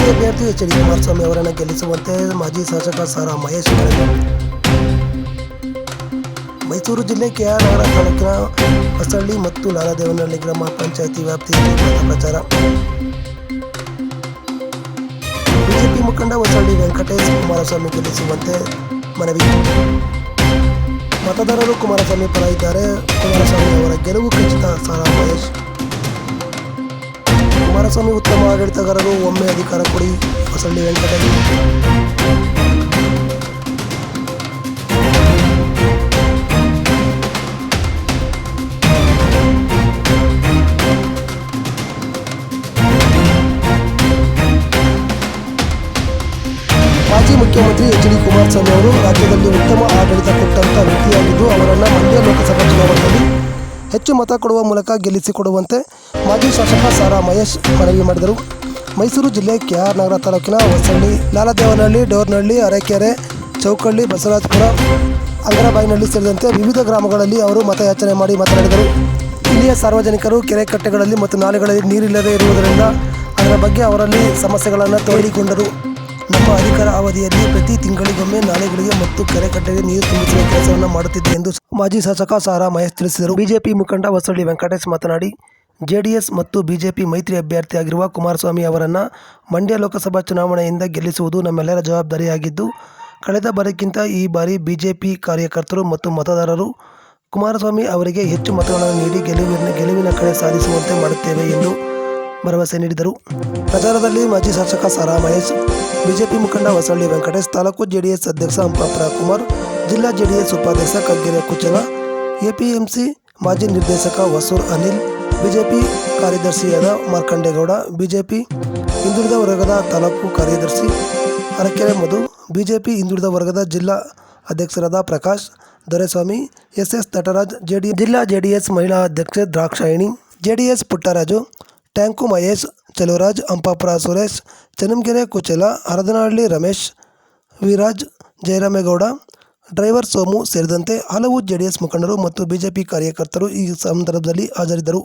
ಮೈತ್ರಿ ಅಭ್ಯರ್ಥಿ H D Kumaraswamy ಅವರನ್ನು ಗೆಲ್ಲಿಸುವಂತೆ ಮಾಜಿ ಶಾಸಕ ಸಾರಾ ಮಹೇಶ್ ಮೈಸೂರು ಜಿಲ್ಲೆ ಕೆಆರ್ ನಗರ ತಾಲೂಕಿನ ಹೊಸಳ್ಳಿ ಮತ್ತು ಲಾಲದೇವನಹಳ್ಳಿ ಗ್ರಾಮ ಪಂಚಾಯತಿ ವ್ಯಾಪ್ತಿಯಲ್ಲಿ ಪ್ರಚಾರ. ಬಿಜೆಪಿ ಮುಖಂಡ ಹೊಸಳ್ಳಿ ವೆಂಕಟೇಶ್ ಕುಮಾರಸ್ವಾಮಿ ಗೆಲ್ಲಿಸುವಂತೆ ಮನವಿ. ಮತದಾರರು ಕುಮಾರಸ್ವಾಮಿ ಪರ ಇದ್ದಾರೆ. ಕುಮಾರಸ್ವಾಮಿ ಅವರ ಗೆಲುವು ಖಚಿತ ಸಾರಾ ಮಹೇಶ್. ಕುಮಾರಸ್ವಾಮಿ ಉತ್ತಮ ಆಡಳಿತಗಾರರು ಒಮ್ಮೆ ಅಧಿಕಾರ ಕೊಡಿ, ಹೊಸಳ್ಳಿ ವೆಂಕಟೇಶ್ ಮಾಜಿ ಮುಖ್ಯಮಂತ್ರಿ ಎಚ್ ಡಿ ಕುಮಾರಸ್ವಾಮಿ ಅವರು ರಾಜ್ಯದಲ್ಲಿ ಉತ್ತಮ ಆಡಳಿತ ಕೊಟ್ಟಂತ ವ್ಯಕ್ತಿಯಾಗಿದ್ದು ಅವರನ್ನು ಮಂಡ್ಯ ಲೋಕಸಭಾ ಚುನಾವಣೆಯಲ್ಲಿ ಹೆಚ್ಚು ಮತ ಕೊಡುವ ಮೂಲಕ ಗೆಲ್ಲಿಸಿಕೊಡುವಂತೆ ಮಾಜಿ ಶಾಸಕ ಸಾರಾ ಮಹೇಶ್ ಮನವಿ ಮಾಡಿದರು. ಮೈಸೂರು ಜಿಲ್ಲೆ ಕೆ ಆರ್ ನಗರ ತಾಲೂಕಿನ ಹೊಸಳ್ಳಿ, ಲಾಲದೇವನಹಳ್ಳಿ, ಡೋರ್ನಹಳ್ಳಿ, ಅರೆಕೆರೆ, ಚೌಕಳ್ಳಿ, ಬಸವರಾಜಪುರ ಅಂಗರಬಾಯಿನಹಳ್ಳಿ ಸೇರಿದಂತೆ ವಿವಿಧ ಗ್ರಾಮಗಳಲ್ಲಿ ಅವರು ಮತಯಾಚನೆ ಮಾಡಿ ಮಾತನಾಡಿದರು. ಇಲ್ಲಿಯ ಸಾರ್ವಜನಿಕರು ಕೆರೆ ಕಟ್ಟೆಗಳಲ್ಲಿ ಮತ್ತು ನಾಲೆಗಳಲ್ಲಿ ನೀರಿಲ್ಲದೆ ಇರುವುದರಿಂದ ಅದರ ಬಗ್ಗೆ ಅವರಲ್ಲಿ ಸಮಸ್ಯೆಗಳನ್ನು ತೋಡಿಕೊಂಡರು. ನಮ್ಮ ಅಧಿಕಾರ ಅವಧಿಯಲ್ಲಿ ಪ್ರತಿ ತಿಂಗಳಿಗೊಮ್ಮೆ ನಾಲೆಗಳಿಗೆ ಮತ್ತು ಕೆರೆಕಟ್ಟೆಗೆ ನೀರು ತುಂಬಿಸುವ ಕೆಲಸವನ್ನು ಮಾಡುತ್ತಿದೆ ಎಂದು ಮಾಜಿ ಶಾಸಕ ಸಾರಾ ಮಹೇಶ್ ತಿಳಿಸಿದರು. ಬಿಜೆಪಿ ಮುಖಂಡ ಹೊಸಳ್ಳಿ ವೆಂಕಟೇಶ್ ಮಾತನಾಡಿ, ಜೆಡಿಎಸ್ ಮತ್ತು ಬಿಜೆಪಿ ಮೈತ್ರಿ ಅಭ್ಯರ್ಥಿಯಾಗಿರುವ ಕುಮಾರಸ್ವಾಮಿ ಅವರನ್ನು ಮಂಡ್ಯ ಲೋಕಸಭಾ ಚುನಾವಣೆಯಿಂದ ಗೆಲ್ಲಿಸುವುದು ನಮ್ಮೆಲ್ಲರ ಜವಾಬ್ದಾರಿಯಾಗಿದ್ದು, ಕಳೆದ ಬಾರಿಗಿಂತ ಈ ಬಾರಿ ಬಿಜೆಪಿ ಕಾರ್ಯಕರ್ತರು ಮತ್ತು ಮತದಾರರು ಕುಮಾರಸ್ವಾಮಿ ಅವರಿಗೆ ಹೆಚ್ಚು ಮತಗಳನ್ನು ನೀಡಿ ಗೆಲುವಿನ ಗೆಲುವಿನ ಕಡೆ ಸಾಧಿಸುವಂತೆ ಮಾಡುತ್ತೇವೆ ಎಂದು ಭರವಸೆ ನೀಡಿದರು. ಪ್ರಚಾರದಲ್ಲಿ ಮಾಜಿ ಶಾಸಕ ಸಾರಾ ಮಹೇಶ್ ಬಿಜೆಪಿ ಮುಖಂಡ ಹೊಸಳ್ಳಿ ವೆಂಕಟೇಶ್, ತಾಲೂಕು ಜೆಡಿಎಸ್ ಅಧ್ಯಕ್ಷ ಅಂಪಾಪುರ ಕುಮಾರ್, ಜಿಲ್ಲಾ ಜೆಡಿಎಸ್ ಉಪಾಧ್ಯಕ್ಷ ಕಗ್ಗೆರೆ ಕುಚಲ ಎಪಿಎಂಸಿ ಮಾಜಿ ನಿರ್ದೇಶಕ ಹೊಸೂರ್ ಅನಿಲ್, ಬಿಜೆಪಿ ಕಾರ್ಯದರ್ಶಿಯಾದ ಮಾರ್ಕಂಡೇಗೌಡ, ಬಿಜೆಪಿ ಹಿಂದುಳಿದ ವರ್ಗದ ತಾಲೂಕು ಕಾರ್ಯದರ್ಶಿ ಅರಕೆರೆ ಮಧು, ಬಿಜೆಪಿ ಹಿಂದುಳಿದ ವರ್ಗದ ಜಿಲ್ಲಾ ಅಧ್ಯಕ್ಷರಾದ Prakash, Doreswamy S S Nataraj, JD ಜಿಲ್ಲಾ ಜೆಡಿಎಸ್ ಮಹಿಳಾ ಅಧ್ಯಕ್ಷೆ Drakshayini, JDS Puttaraju, tank Mahesh Chaluvaraj Ampapura Suresh, Channangere Kuchala, Haradanahalli Ramesh, Viraj Jayaramegowda, driver Somu ಸೇರಿದಂತೆ ಹಲವು ಜೆಡಿಎಸ್ ಮುಖಂಡರು ಮತ್ತು ಬಿಜೆಪಿ ಕಾರ್ಯಕರ್ತರು ಈ ಸಂದರ್ಭದಲ್ಲಿ ಹಾಜರಿದ್ದರು.